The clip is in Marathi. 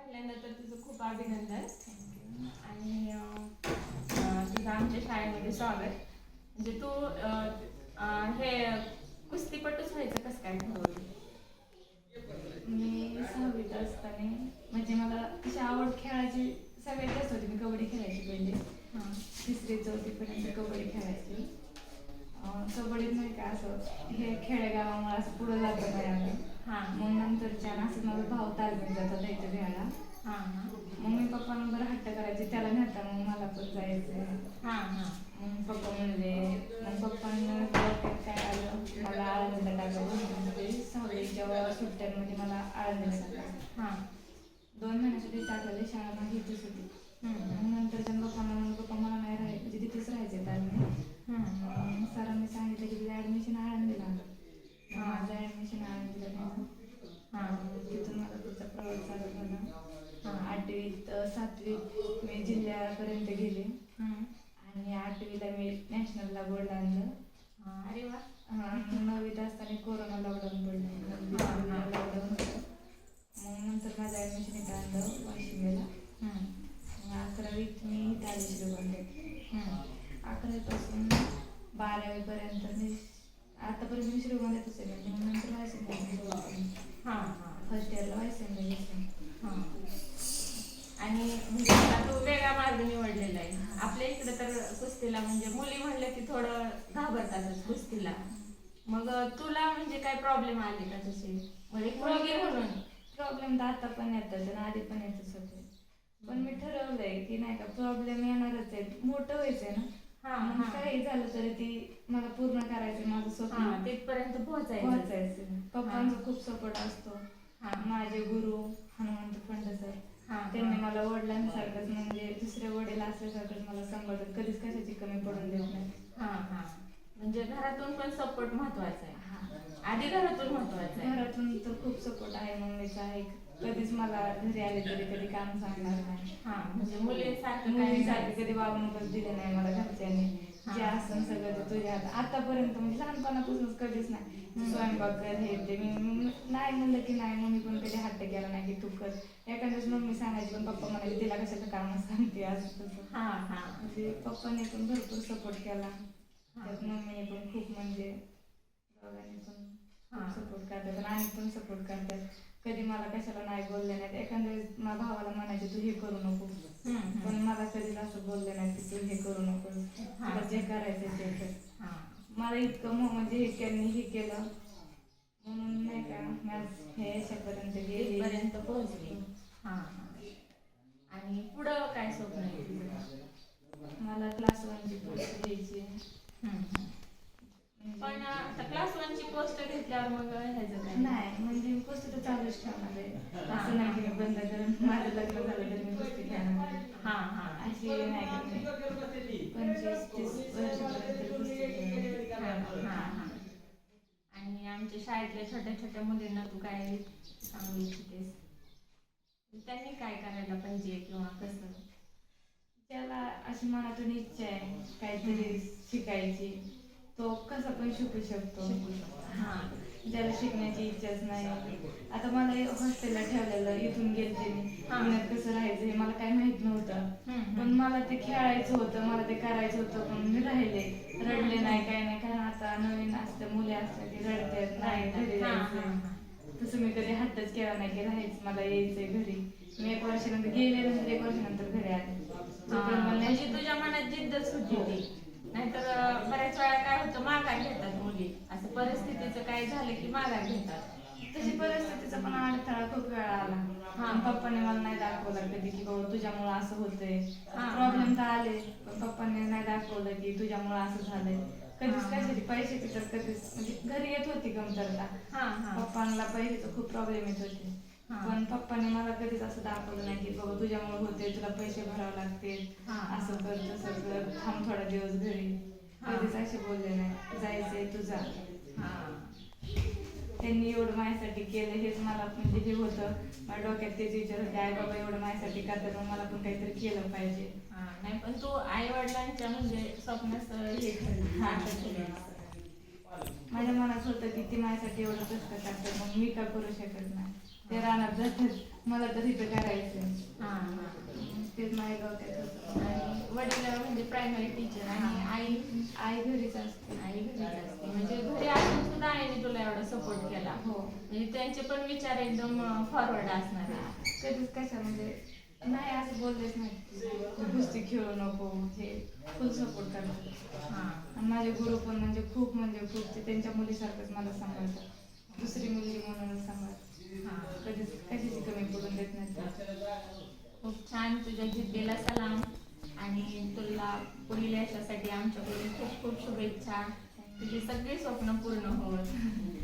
पहिल्यांदा तर तुझं खूप अभिनंदन. आणि तुझं आमच्या शाळेमध्ये स्वागत. म्हणजे तू हे कुस्तीपटूच व्हायचं कसं काय ठरवलं? मी सहावीत असताना म्हणजे मला तशी आवड खेळायची सगळ्यात जास्त होती. मी कबड्डी खेळायची पहिले. हां. तिसरी चौथीपर्यंत कबड्डी खेळायची. कबड्डीत नाही का असं हे खेडेगावामुळे असं पुढं जातं नाही आलं हां. मग नंतरच्या असं माझा भाऊ तालमीत जातो जायचं घ्यायला हां हां. मग मी पप्पांना बरं हट्ट करायचे त्याला नेता मग मला पण जायचं हां हां. मग पप्पा म्हणले मग पप्पांना काय आलं? मला आळंदीला टाकायचं म्हणजे सहावीच्या सुट्ट्यांमध्ये मला आळंदीला टाकायचं हां. दोन महिन्यासाठी टाकलेली शाळा माझी इथेच होती. मग नंतरच्या पप्पांना म्हणून पप्पा मला नाही राहायचं म्हणजे तिथेच राहायचे तालमी. मग सरांनी सांगितलं की तुझं ॲडमिशन आळंदीला. मग माझं ॲडमिशन आळंदीला झालं हां तिथून माझा पुढचा प्रवास चालू झाला. हां आठवीत सातवीत मी जिल्ह्यापर्यंत गेले. आणि आठवीला मी नॅशनलला गोल्ड आणलं हां, अरे वा हा, नववीत असताना कोरोना लॉकडाऊन पडलं नववीत हा, हा. लॉकडाऊन होतं मग नंतर माझं ॲडमिशन इथं आणलं वाशिमला हम्म, मग अकरावीत मी इथं आले श्रीगोंद्यात हम्म. अकरावीपासून बारावीपर्यंत मी आतापर्यंत मी श्रीगोंद्यातच आहे म्हणजे मग नंतर वाशिमला हां हां फर्स्ट इयरला वाशिमला घेतलं हां. आणि म्हणजे आता तो वेगळा मार्ग निवडलेला आहे आपल्या इकडे तर कुस्तीला म्हणजे मुली म्हणलं की थोडं घाबरतातच कुस्तीला. मग तुला म्हणजे काय प्रॉब्लेम आले का तसे? म्हणजे एक मुलगी म्हणून. प्रॉब्लेम तर आता पण येतात आणि आधी पण येतच होते पण मी ठरवलंय की नाही का प्रॉब्लेम येणारच आहे. मोठं व्हायचंय ना. हा मग हा. काही झालं तरी ती मला पूर्ण करायचं माझं हा, स्वप्न. तिथपर्यंत पोहोचायचं. पोहोचायचं. पप्पांचा खूप सपोर्ट असतो. हा. माझे गुरु हनुमंत फंड सर त्यांनी मला वडिलांसारखंच म्हणजे दुसरे वडील असल्यासारखंच मला सांभाळतात. कधीच कशाची कमी पडून देत नाही हा हा. म्हणजे घरातून पण सपोर्ट महत्त्वाचा आहे. हा. आधी घरातून महत्वाचं आहे. घरातून तर खूप सपोर्ट आहे मम्मीचा. आहे कधीच मला घरी आले तरी कधी काम सांगणार नाही. हा म्हणजे मुलींसारखं नाही. कधी वागणूकच दिली नाही मला घरच्यांनी. जे असं सगळं ते तुझ्या हातात. आतापर्यंत म्हणजे लहानपणापासूनच कधीच नाही. तू. स्वयंपाक कर हे ते. मी नाही म्हणलं की नाही मम्मी पण कधी हट्ट केला नाही की तू कर. एखाद्याच मम्मी सांगायची पण पप्पा म्हणायचे तिला कशाचं काम सांगते असं तसं. हा हा. म्हणजे पप्पाने पण भरपूर सपोर्ट केला. त्यात मम्मीने पण खूप म्हणजे दोघांनी पण हा. खूप सपोर्ट करतात. आणि आई पण सपोर्ट करतात. कधी मला कशाला नाही बोलले नाहीत. एखाद्या वेळेस माझ्या भावाला म्हणायचे तू हे करू नको. पण मला कधीच असं बोलले नाही की तू हे करू नको. जे करायचं ते कर. हा. मला इतकं म- म्हणजे हे त्यांनी हे केलं. म्हणून नाही का हे यशापर्यंत गेली. पोहोचली. हा. आणि पुढं काय स्वप्न आहे मला क्लास वनची पोस्ट घ्यायची. पण आता क्लास वन ची पोस्ट घेतल्यावर मग ह्याचं काय? नाही म्हणजे पोस्ट तर चालूच ठेवणार आहे. असं नाही बंद करून. माझं लग्न झालं तर मी घेणार आहे. हा हा. अशी नाही का मी पंचवीस तीस वर्षापर्यंत पुस्तक हा, घेणार. हा, हा. आणि आमच्या शाळेतल्या छोट्या छोट्या मुलींना तू काय सांगू इच्छितेस? त्यांनी काय करायला पाहिजे किंवा कसं? ज्याला अशी मनातून इच्छा आहे काहीतरी शिकायची तो कसा पण शिकू शकतो. शिकू शकतो. हा ज्याला शिकण्याची इच्छाच नाही. आता मला हॉस्टेलला ठेवलेलं इथून गेलते मी. पुण्यात कसं राहायचं हे मला काही माहीत नव्हतं. पण. मला ते खेळायचं होतं मला ते करायचं होतं पण मी राहिले. रडले नाही काय नाही कारण आता नवीन असतं मुली असल्या की रडतात नाही घरी जायचं. तसं मी कधी हट्टच केला नाही की राहायचं मला यायचंय घरी. मी एक वर्षानंतर गेले नंतर एक वर्षानंतर घरी आले. म्हणजे तुझ्या मनात जिद्दच होती ती. नाहीतर बऱ्याच वेळा काय होतं माघार घेतात मुली. असं परिस्थितीचं काय झालं की माघार घेतात. तशी परिस्थितीचा पण अडथळा खूप वेळा आला हा. पप्पाने मला नाही दाखवलं कधी की बाबा तुझ्यामुळं असं होतंय हा. प्रॉब्लेम तर आले पण पप्पाने नाही दाखवलं की तुझ्यामुळं असं झालंय कधीच. कशाची पैशाची तर कधीच म्हणजे घरी येत होती कमतरता हा हा पप्पांना पैशाचा खूप प्रॉब्लेम येत होते. पण पप्पाने मला कधीच असं दाखवलं नाही की बाबा तुझ्यामुळे होते तुला पैसे भरावे लागतील. असं कर तसं कर थांब थोडा दिवस घरी हा. कधीच असे बोलले नाही जायचंय तुझा त्यांनी एवढं माझ्यासाठी केलं हेच मला म्हणजे हे होतं. माझ्या डोक्यात तेच विचार होते आई बाबा एवढं माझ्यासाठी करतात मग मला पण काहीतरी केलं पाहिजे. नाही पण तू आई वडिलांच्या म्हणजे स्वप्नास हे हा. माझ्या मनात होतं की ती माझ्यासाठी एवढं कष्ट करतात मग मी का करू शकत नाही? ते रानात जातात मला तर इथं करायचं हा हा. तेच डोक्यात होतं आणि वडील म्हणजे प्रायमरी टीचर आणि आई आई घरीच असते. आई घरीच असते. म्हणजे घरी असून सुद्धा आईने तुला एवढा सपोर्ट केला. हो म्हणजे त्यांचे पण विचार एकदम फॉरवर्ड असणार. कधीच कशा म्हणजे नाही असं बोललेच नाही. तू कुस्ती खेळू नको. हे फुल सपोर्ट करतात हा. माझे गुरु पण म्हणजे खूप म्हणजे खूप ते त्यांच्या मुलीसारखंच मला सांभाळतात. दुसरी मुलगी म्हणूनच सांभाळतात. हा कधीच कशाची कमी पडून देत नाही. खूप छान तुझ्या जिद्दीला सलाम आणि तुला पुढील यशासाठी आमच्याकडून खूप खूप शुभेच्छा. तुझी सगळी स्वप्न पूर्ण होत